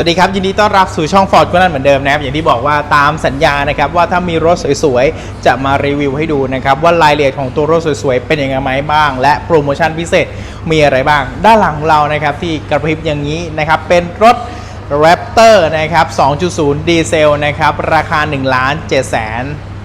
สวัสดีครับ ยินดีต้อนรับสู่ช่อง Ford ก็นั่นเหมือนเดิมนะครับ อย่างที่บอกว่าตามสัญญานะครับ ว่าถ้ามีรถสวยๆ จะมารีวิวให้ดูนะครับ ว่ารายละเอียดของตัวรถสวยๆ เป็นยังไงไหมบ้าง และโปรโมชั่นพิเศษมีอะไรบ้าง ด้านหลังของเรานะครับ ที่กระพริบอย่างนี้นะครับ เป็นรถ Raptor นะครับ 2.0 ดีเซลนะครับ ราคา 1 7 9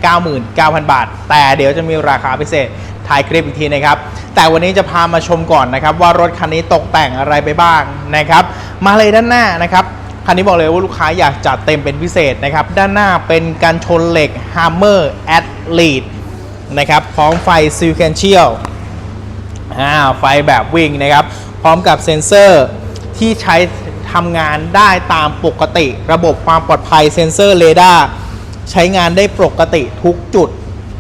9 0 0 0 บาท แต่เดี๋ยวจะมีราคาพิเศษท้ายคลิปอีกทีนะครับ แต่วันนี้จะพามาชมก่อนนะครับ ว่ารถคันนี้ตกแต่งอะไรไปบ้างนะครับ มาเลยด้านหน้านะครับ คันนี้บอกเลยว่าลูกค้าอยากจัดเต็มเป็นพิเศษนะครับ ด้านหน้าเป็นการชนเหล็ก Hammer Athlete นะครับ พร้อมไฟ Sequential อ่าไฟแบบวิ่งนะครับ พร้อมกับเซ็นเซอร์ที่ใช้ทำงานได้ตามปกติ ระบบความปลอดภัยเซ็นเซอร์เรดาร์ใช้งานได้ปกติทุกจุด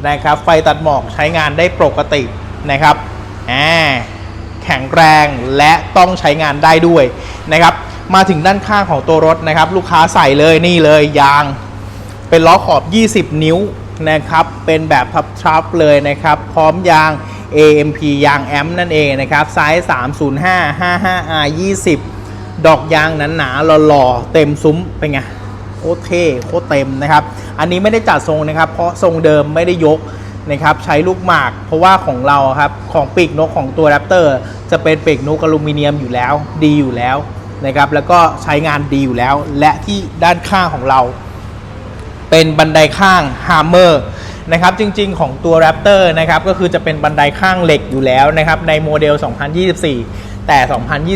นะครับ ไฟตัดหมอกใช้งานได้ปกตินะครับอ่าแข็งแรงและต้องใช้งานได้ด้วยนะครับ มาถึงด้านข้างของตัวรถนะครับ ลูกค้าใส่เลยนี่เลยยาง เป็นล้อขอบ 20 นิ้วนะครับ เป็นแบบทับทรัพเลยนะครับ พร้อมยาง AMP ยางแอมนั่นเองนะครับไซส์ 305 55R 20 ดอกยางหนาๆหล่อๆ เต็มซุ้มเป็นไงโคตรเท่โคตรเต็มนะครับ อันนี้ไม่ได้จัดทรงนะครับ เพราะทรงเดิมไม่ได้ยกนะครับใช้ลูกหมาก เพราะว่าของเราครับของปีกนกของตัวแรปเตอร์จะเป็นปีกนกอลูมิเนียมอยู่แล้ว ดีอยู่แล้ว นะครับแล้วก็ใช้งานดีอยู่แล้ว และที่ด้านข้างของเรา เป็นบันไดข้าง Hammer นะครับจริงๆของตัว Raptor นะครับก็คือจะเป็นบันไดข้างเหล็กอยู่แล้วนะครับในโมเดล 2024 แต่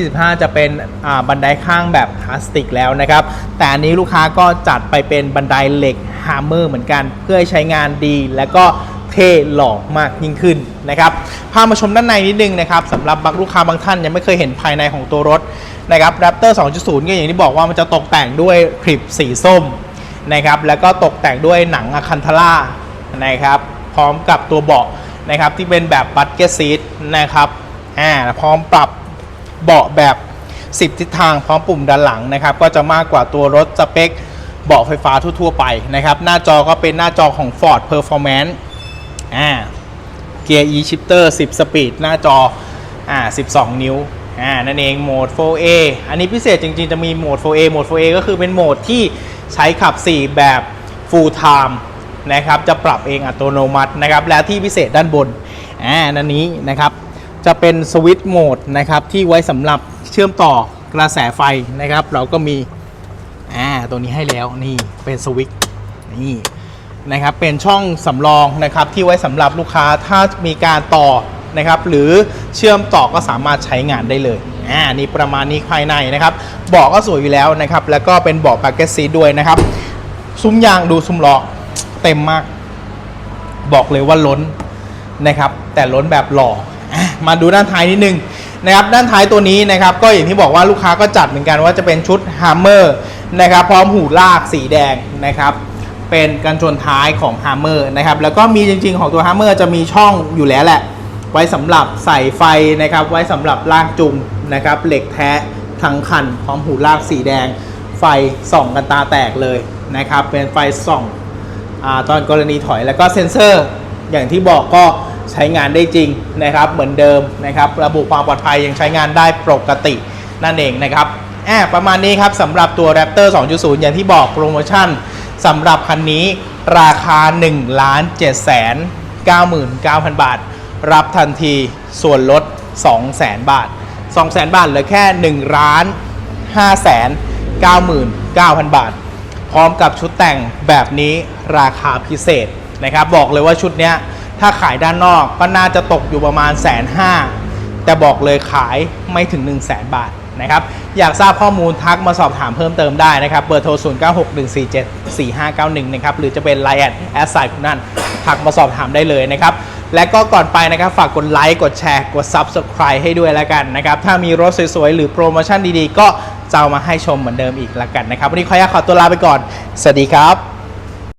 2025 จะเป็นบันไดข้างแบบพลาสติกแล้วนะครับ แต่อันนี้ลูกค้าก็จัดไปเป็นบันไดเหล็ก Hammer เหมือนกัน เพื่อให้ใช้งานดี และก็ เท่หล่อมากยิ่งขึ้นนะครับพามาชมด้านในนิดนึงนะครับสำหรับบางลูกค้าบางท่านยังไม่เคยเห็นภายในของตัวรถนะครับ Raptor 2.0 ก็อย่างที่บอกว่ามันจะตกแต่งด้วยคลิปสีส้มนะครับแล้วก็ตกแต่งด้วยหนังอะคันทาร่านะครับพร้อมกับตัวเบาะนะครับที่เป็นแบบบัตเก็ตซีทนะครับอ่าพร้อมปรับเบาะแบบ 10 ทิศทางพร้อมปุ่มด้านหลังนะครับก็จะมากกว่าตัวรถสเปคเบาะไฟฟ้าทั่วๆไปนะครับหน้าจอก็เป็นหน้าจอของ Ford Performance อ่าเกียร์ e shifter 10 สปีดหน้าจออ่า12 นิ้วอ่านั่นเองโหมด 4A อันนี้พิเศษจริงๆ จะมีโหมด 4A โหมด 4A ก็คือเป็นโหมดที่ใช้ขับ 4 แบบ full time นะครับจะปรับเองอัตโนมัตินะครับและที่พิเศษด้านบนอ่านั่นนี้นะครับจะเป็นสวิตช์โหมดนะครับที่ไว้สำหรับเชื่อมต่อกระแสไฟนะครับ เราก็มีอ่าตัวนี้ให้แล้วนี่เป็นสวิตช์นี่ นะครับเป็นช่องสำรองนะครับที่ไว้สำหรับลูกค้าถ้ามีการต่อนะครับหรือเชื่อมต่อก็สามารถใช้งานได้เลยอ่านี่ประมาณนี้ภายในนะครับเบาะก็สวยอยู่แล้วนะครับแล้วก็เป็นเบาะแพ็กเกจซีด้วยนะครับซุ้มยางดูซุ้มล้อเต็มมาก บอกเลยว่าล้นนะครับแต่ล้นแบบหล่ออะมาดูด้านท้ายนิดนึงนะครับด้านท้ายตัวนี้นะครับก็อย่างที่บอกว่าลูกค้าก็จัดเหมือนกันว่าจะเป็นชุด Hammer นะครับพร้อมหูลากสีแดงนะครับ เป็นกันชนท้ายของ Hammer นะครับ แล้วก็มีจริงๆของตัว Hammer จะมีช่องอยู่แล้วแหละ ไว้สำหรับใส่ไฟนะครับ ไว้สำหรับลากจุงนะครับ เหล็กแท้ทั้งคันพร้อมหูลากสีแดง ไฟส่องกันตาแตกเลยนะครับ เป็นไฟส่องอตอนกรณีถอยแล้วก็เซ็นเซอร์ อย่างที่บอกก็ใช้งานได้จริงนะครับ เหมือนเดิมนะครับ ระบบความปลอดภัยยังใช้งานได้ปกตินั่นเองนะครับแอบประมาณนี้ครับสำหรับตัว Raptor 2.0 อย่างที่บอกโปรโมชั่น สำหรับคันนี้ราคา 1 7 9 9 0 0 0 บาท รับทันทีส่วนลด 200,000 บาท 200,000 บาทเหลือแค่ 1 ล้าน 5 9 9 0 0 0 บาท พร้อมกับชุดแต่งแบบนี้ราคาพิเศษนะครับ บอกเลยว่าชุดนี้ถ้าขายด้านนอกก็น่าจะตกอยู่ประมาณแสนห้าแต่บอกเลยขายไม่ถึง 1 0 0 0 0แบาท นะครับ อยากทราบข้อมูลทักมาสอบถามเพิ่มเติมได้นะครับ เบอร์โทร 0 9 6 1 4 7 4 5 9 1 นะครับ หรือจะเป็น Line แอดแอดไซน์คุณนั่นทักมาสอบถามได้เลยนะครับ และก็ก่อนไปนะครับ ฝากกดไลค์ กดแชร์ กด Subscribe ให้ด้วยแล้วกันนะครับ ถ้ามีรถสวยๆ หรือโปรโมชั่นดีๆ ก็จะเอามาให้ชมเหมือนเดิมอีกแล้วกันนะครับ วันนี้ขออนุญาตขอตัวลาไปก่อน สวัสดีครับ